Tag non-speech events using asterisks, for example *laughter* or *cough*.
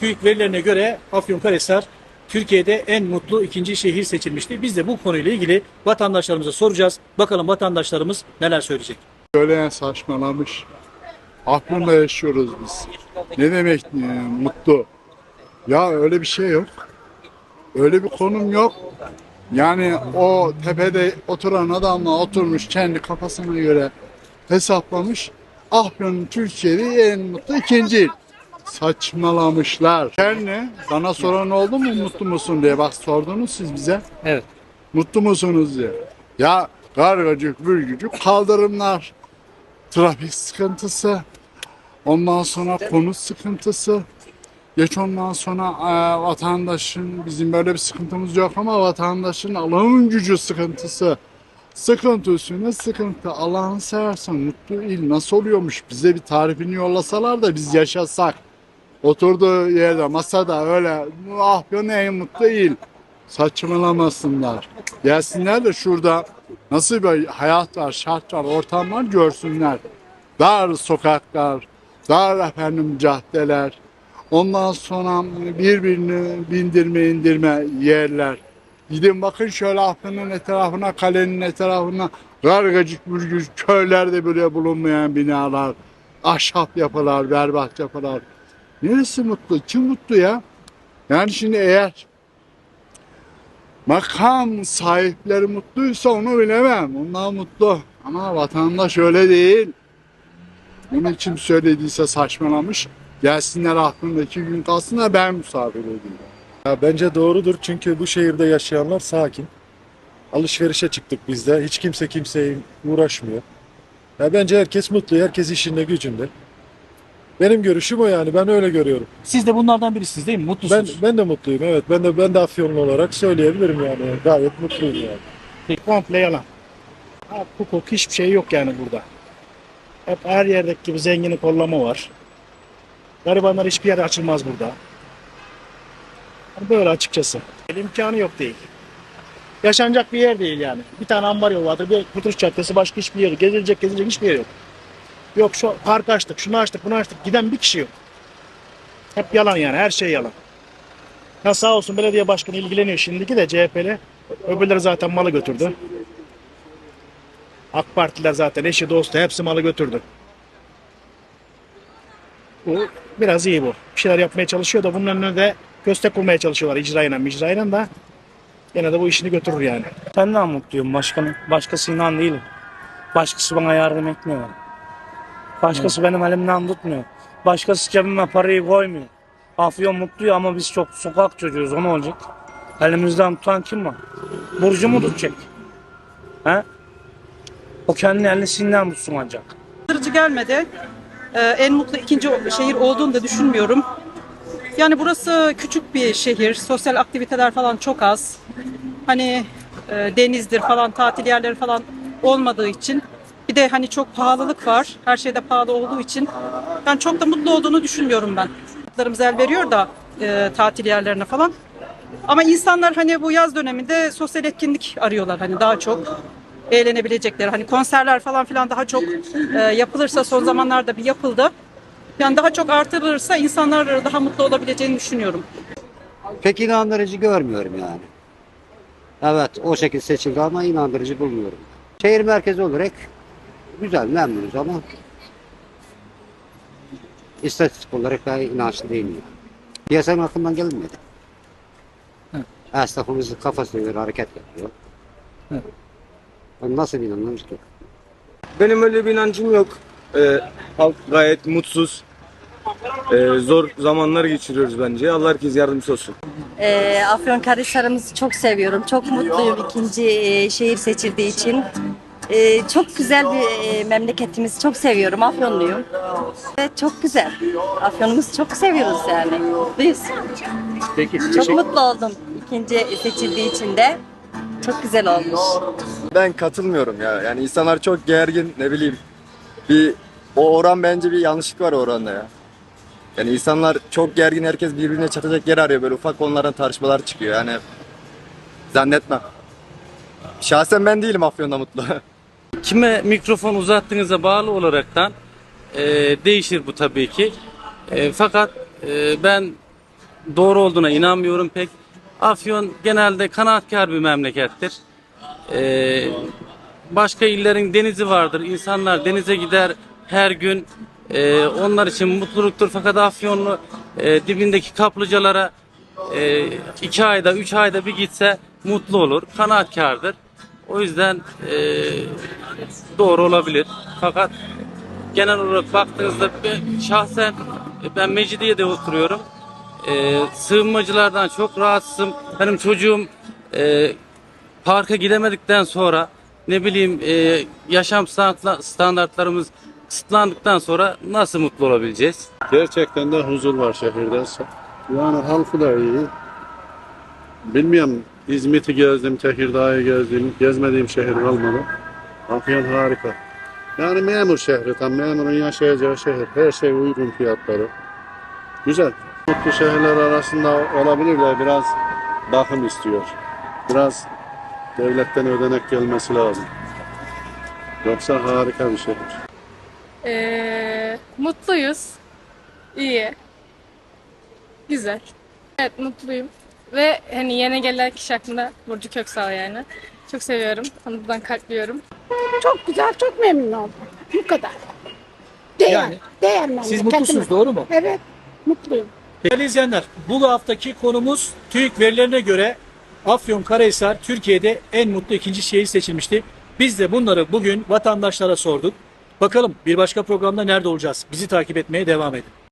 TÜİK verilerine göre Afyonkarahisar Türkiye'de en mutlu ikinci şehir seçilmişti. Biz de bu konuyla ilgili vatandaşlarımıza soracağız. Bakalım vatandaşlarımız neler söyleyecek. Söyleyen saçmalamış. Aklında yaşıyoruz biz. Ne demek e, mutlu? Ya öyle bir şey yok. Öyle bir konum yok. Yani o tepede oturan adamla oturmuş kendi kafasına göre hesaplamış. Afyon Türkiye'de en mutlu ikinci. Saçmalamışlar. Sen ne? Bana soran oldu mu mutlu musun diye. Bak sordunuz siz bize. Evet. Mutlu musunuz diye. Ya kargacık bürgücük kaldırımlar. Trafik sıkıntısı. Ondan sonra konut sıkıntısı. Geç ondan sonra e, vatandaşın bizim böyle bir sıkıntımız yok ama vatandaşın alım gücü sıkıntısı. Sıkıntı üstüne sıkıntı. Allah'ını seversen mutlu il nasıl oluyormuş? Bize bir tarifini yollasalar da biz yaşasak. Oturduğu yerde masada öyle ah ya ne mutlu il. Saçmalamasınlar. Gelsinler de şurada nasıl bir hayat var, şart var, ortam var görsünler. Dar sokaklar, dar efendim caddeler. Ondan sonra birbirini bindirme indirme yerler. Gidin bakın şöyle Afyon'un etrafına, kalenin etrafına gargacık bürgüç köylerde bile bulunmayan binalar, ahşap yapılar, berbat yapılar. Neresi mutlu? Kim mutlu ya? Yani şimdi eğer makam sahipleri mutluysa onu bilemem. Onlar mutlu. Ama vatandaş öyle değil. Bunu kim söylediyse saçmalamış. Gelsinler aklında iki gün kalsınlar ben misafir edeyim. Ya bence doğrudur çünkü bu şehirde yaşayanlar sakin. Alışverişe çıktık biz de. Hiç kimse kimseye uğraşmıyor. Ya bence herkes mutlu, herkes işinde gücünde. Benim görüşüm o yani. Ben öyle görüyorum. Siz de bunlardan birisiniz değil mi? Ben Mutlusunuz. ben de mutluyum. Evet. Ben de ben de Afyonlu olarak söyleyebilirim yani. Gayet mutluyum yani. Komple yalan. Ha, hukuk hiçbir şey yok yani burada. Hep her yerdeki gibi zengini kollama var. Garibanlar hiçbir yere açılmaz burada. Yani böyle açıkçası. İmkanı yok değil. Yaşanacak bir yer değil yani. Bir tane ambar yolu vardır, bir Kurtuluş Caddesi, başka hiçbir yer. Gezilecek, gezilecek hiçbir yer yok. Yok şu park açtık, şunu açtık, bunu açtık. Giden bir kişi yok. Hep yalan yani, her şey yalan. Ya sağ olsun belediye başkanı ilgileniyor şimdiki de CHP'li. Öbürleri zaten malı götürdü. AK Partiler zaten eşi dostu hepsi malı götürdü. Bu biraz iyi bu. Bir şeyler yapmaya çalışıyor da bunun önüne de köstek kurmaya çalışıyorlar icrayla micrayla da yine de bu işini götürür yani. Senden mutluyum başkanım. Başkasından değilim. Başkası bana yardım etmiyor. Başkası benim elimden tutmuyor. Başkası cebime parayı koymuyor. Afyon mutluyor ama biz çok sokak çocuğuyuz. O ne olacak? Elimizden tutan kim var? Burcu mu tutacak? He? O kendi elisinden tutsun ancak. Kırıcı gelmedi. Ee, en mutlu ikinci şehir olduğunu da düşünmüyorum. Yani burası küçük bir şehir. Sosyal aktiviteler falan çok az. Hani e, denizdir falan tatil yerleri falan olmadığı için. Bir de hani çok pahalılık var. Her şeyde pahalı olduğu için. Ben çok da mutlu olduğunu düşünmüyorum ben. Fiyatlarımız el veriyor da e, tatil yerlerine falan. Ama insanlar hani bu yaz döneminde sosyal etkinlik arıyorlar hani daha çok eğlenebilecekleri. Hani konserler falan filan daha çok e, yapılırsa son zamanlarda bir yapıldı. Yani daha çok artırılırsa insanlar daha mutlu olabileceğini düşünüyorum. pek inandırıcı görmüyorum yani. Evet o şekilde seçildi ama inandırıcı bulmuyorum. Şehir merkezi olarak güzel memnunuz ama istatistik olarak ben inançlı değilim. Yani. Piyasanın aklından gelmedi. Esnafımız kafasına göre hareket yapıyor. Ben nasıl inanırım ki? Benim öyle bir inancım yok. Ee, halk gayet mutsuz. Ee, zor zamanlar geçiriyoruz bence. Allah herkes yardımcısı olsun. Ee, Afyonkarahisar'ımızı çok seviyorum. Çok mutluyum ikinci e, şehir seçildiği için. Ee, çok güzel bir e, memleketimizi çok seviyorum. Afyonluyum. Ve çok güzel. Afyonumuzu çok seviyoruz yani. Mutluyuz. Peki. Çok mutlu oldum ikinci seçildiği için de. Çok güzel olmuş. Ben katılmıyorum ya. Yani insanlar çok gergin ne bileyim. Bir o oran bence bir yanlışlık var oranda ya. Yani insanlar çok gergin herkes birbirine çatacak yer arıyor böyle ufak konulardan tartışmalar çıkıyor yani zannetmem. Şahsen ben değilim Afyon'da mutlu. *laughs* Kime mikrofon uzattığınıza bağlı olaraktan e, değişir bu tabii ki. E, fakat e, ben doğru olduğuna inanmıyorum pek. Afyon genelde kanaatkar bir memlekettir. Ee, başka illerin denizi vardır. İnsanlar denize gider her gün. Ee, onlar için mutluluktur. Fakat Afyonlu e, dibindeki kaplıcalara e, iki ayda, üç ayda bir gitse mutlu olur. Kanaatkardır. O yüzden e, doğru olabilir. Fakat genel olarak baktığınızda ben, şahsen e, ben Mecidiye'de oturuyorum. E, sığınmacılardan çok rahatsızım. Benim çocuğum e, parka gidemedikten sonra ne bileyim e, yaşam standartla- standartlarımız kısıtlandıktan sonra nasıl mutlu olabileceğiz? Gerçekten de huzur var şehirde. Yani halkı da iyi. Bilmiyorum İzmit'i gezdim, Tekirdağ'ı gezdim. Gezmediğim şehir kalmadı. Afyon harika. Yani memur şehri tam memurun yaşayacağı şehir. Her şey uygun fiyatları. Güzel. Mutlu şehirler arasında olabilirler. Biraz bakım istiyor. Biraz devletten ödenek gelmesi lazım. Yoksa harika bir şehir. Ee, mutluyuz. İyi. Güzel. Evet mutluyum. Ve hani yeni gelen kişi hakkında Burcu Köksal yani. Çok seviyorum. Onu buradan kalpliyorum. Çok güzel, çok memnun oldum. Bu kadar. Değer, Yani değer Siz memleketime. mutlusunuz doğru mu? Evet, mutluyum. Değerli izleyenler, bu haftaki konumuz TÜİK verilerine göre Afyonkarahisar Türkiye'de en mutlu ikinci şehir seçilmişti. Biz de bunları bugün vatandaşlara sorduk. Bakalım bir başka programda nerede olacağız? Bizi takip etmeye devam edin.